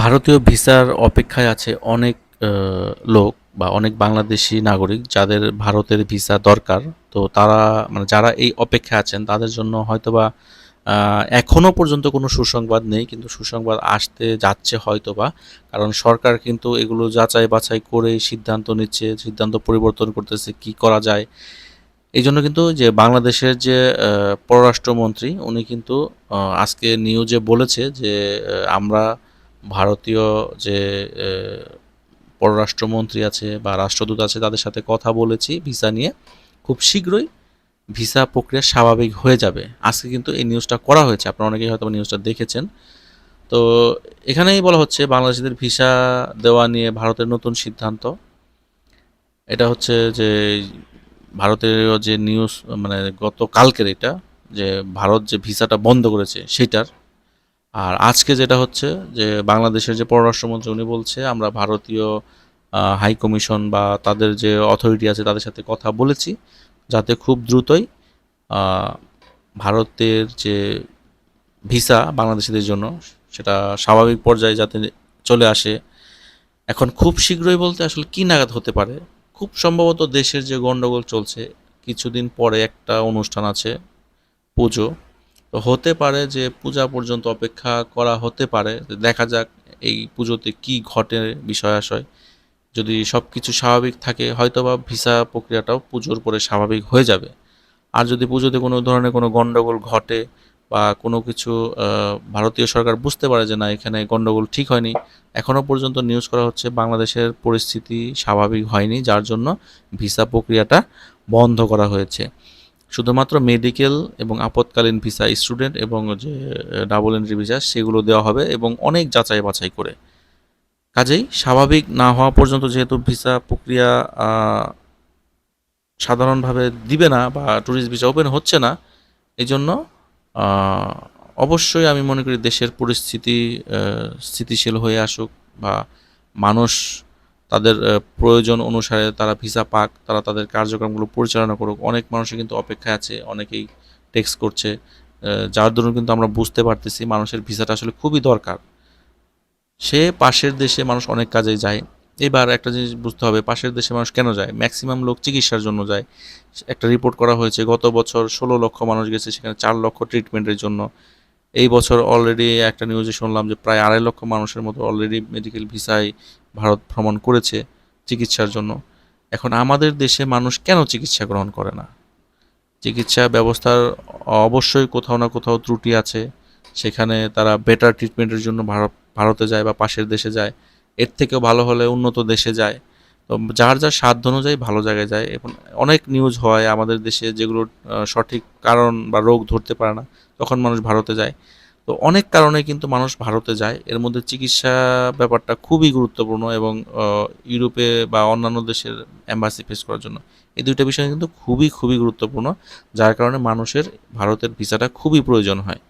ভারতীয় ভিসার অপেক্ষায় আছে অনেক লোক বা অনেক বাংলাদেশি নাগরিক যাদের ভারতের ভিসা দরকার। তো তারা মানে যারা এই অপেক্ষায় আছেন তাদের জন্য হয়তোবা আহ, এখনও পর্যন্ত কোনো সুসংবাদ নেই কিন্তু সুসংবাদ আসতে যাচ্ছে হয়তোবা। কারণ সরকার কিন্তু এগুলো যাচাই বাছাই করে সিদ্ধান্ত নিচ্ছে সিদ্ধান্ত পরিবর্তন করতেছে কি করা যায়। এই জন্য কিন্তু যে বাংলাদেশের যে পররাষ্ট্রমন্ত্রী উনি কিন্তু আজকে নিউজে বলেছে যে আমরা ভারতীয় যে পররাষ্ট্রমন্ত্রী আছে বা রাষ্ট্রদূত আছে, তাদের সাথে কথা বলেছি ভিসা নিয়ে, খুব শীঘ্রই ভিসা প্রক্রিয়া স্বাভাবিক হয়ে যাবে। আজকে কিন্তু এই নিউজটা করা হয়েছে, আপনারা অনেকেই হয়তো নিউজটা দেখেছেন। তো এখানেই বলা হচ্ছে, বাংলাদেশিদের ভিসা দেওয়া নিয়ে ভারতের নতুন সিদ্ধান্ত। এটা হচ্ছে যে, ভারতের যে নিউজ মানে গত কালকের এটা, যে ভারত যে ভিসাটা বন্ধ করেছে, সেটার আর আজকে যেটা হচ্ছে যে বাংলাদেশের যে পররাষ্ট্রমন্ত্রী উনি বলছে, আমরা ভারতীয় হাই কমিশন বা তাদের যে অথরিটি আছে তাদের সাথে কথা বলেছি যাতে খুব দ্রুতই ভারতের যে ভিসা বাংলাদেশিদের জন্য সেটা স্বাভাবিক পর্যায়ে যাতে চলে আসে। এখন খুব শীঘ্রই বলতে আসলে কী নাগাদ হতে পারে? খুব সম্ভবত দেশের যে গন্ডগোল চলছে, কিছুদিন পরে একটা অনুষ্ঠান আছে, পুজো। তো হতে পারে যে পূজা পর্যন্ত অপেক্ষা করা হতে পারে। দেখা যাক এই পুজোতে কি ঘটে বিষয় আশয় যদি সব কিছু স্বাভাবিক থাকে, হয়তোবা ভিসা প্রক্রিয়াটাও পুজোর পরে স্বাভাবিক হয়ে যাবে। আর যদি পুজোতে কোনো ধরনের কোনো গণ্ডগোল ঘটে বা কোনো কিছু ভারতীয় সরকার বুঝতে পারে যে না, এখানে গণ্ডগোল ঠিক হয়নি এখনও পর্যন্ত নিউজ করা হচ্ছে বাংলাদেশের পরিস্থিতি স্বাভাবিক হয়নি, যার জন্য ভিসা প্রক্রিয়াটা বন্ধ করা হয়েছে। শুধুমাত্র মেডিকেল এবং আপৎকালীন ভিসা স্টুডেন্ট এবং যে ডাবল এন্ট্রি ভিসা সেগুলো দেওয়া হবে এবং অনেক যাচাই বাছাই করে। কাজেই স্বাভাবিক না হওয়া পর্যন্ত যেহেতু ভিসা প্রক্রিয়া সাধারণভাবে দিবে না বা ট্যুরিস্ট ভিসা ওপেন হচ্ছে না এই জন্য অবশ্যই আমি মনে করি দেশের পরিস্থিতি স্থিতিশীল হয়ে আসুক বা মানুষ তাদের প্রয়োজন অনুসারে তারা ভিসা পাক, তারা তাদের কার্যক্রমগুলো পরিচালনা করুক। অনেক মানুষই কিন্তু অপেক্ষায় আছে, অনেকেই টেক্সট করছে যার দরুন কিন্তু আমরা বুঝতে পারতেছি মানুষের ভিসাটা আসলে খুবই দরকার। সে পাশের দেশে মানুষ অনেক কাজে যায়। এবার একটা জিনিস বুঝতে হবে, পাশের দেশে মানুষ কেন যায়? ম্যাক্সিমাম লোক চিকিৎসার জন্য যায়। একটা রিপোর্ট করা হয়েছে, গত বছর ষোলো লক্ষ মানুষ গেছে, সেখানে চার লক্ষ ট্রিটমেন্টের জন্য। এই বছর অলরেডি একটা নিউজে শুনলাম যে প্রায় আড়াই লক্ষ মানুষের মতো অলরেডি মেডিকেল ভিসায় ভারত ভ্রমণ করেছে চিকিৎসার জন্য। এখন আমাদের দেশে মানুষ কেন চিকিৎসা গ্রহণ করে না? চিকিৎসা ব্যবস্থার অবশ্যই কোথাও না কোথাও ত্রুটি আছে। সেখানে তারা বেটার ট্রিটমেন্টের জন্য ভারত, ভারতে যায় বা পাশের দেশে যায়। এর থেকেও ভালো হলে উন্নত দেশে যায়। তো যার যার সাধ্য অনুযায়ী ভালো জায়গায় যায় এখন অনেক নিউজ হয় আমাদের দেশে যেগুলো সঠিক কারণ বা রোগ ধরতে পারে না, তখন মানুষ ভারতে যায়। তো অনেক কারণে কিন্তু মানুষ ভারতে যায়। এর মধ্যে চিকিৎসা ব্যাপারটা খুবই গুরুত্বপূর্ণ এবং ইউরোপে বা অন্যান্য দেশের অ্যাম্বাসি ফেস করার জন্য। এই দুইটা বিষয় কিন্তু খুবই খুবই গুরুত্বপূর্ণ, যার কারণে মানুষের ভারতের ভিসাটা খুবই প্রয়োজন হয়।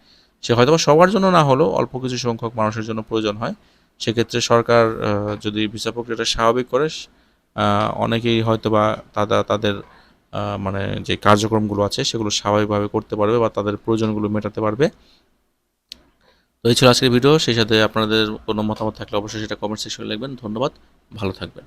সে হয়তো সবার জন্য না হলেও অল্প কিছু সংখ্যক মানুষের জন্য প্রয়োজন হয়। সেক্ষেত্রে সরকার যদি ভিসা প্রক্রিয়াটা স্বাভাবিক করে অনেকেই হয়তো বা তারা তাদের মানে যে কার্যক্রমগুলো আছে সেগুলো স্বাভাবিকভাবে করতে পারবে বা তাদের প্রয়োজনগুলো মেটাতে পারবে। তো এই ছিল আজকের ভিডিও। সেই সাথে আপনাদের কোনো মতামত থাকলে অবশ্যই সেটা কমেন্ট সেকশনে লিখবেন। ধন্যবাদ। ভালো থাকবেন।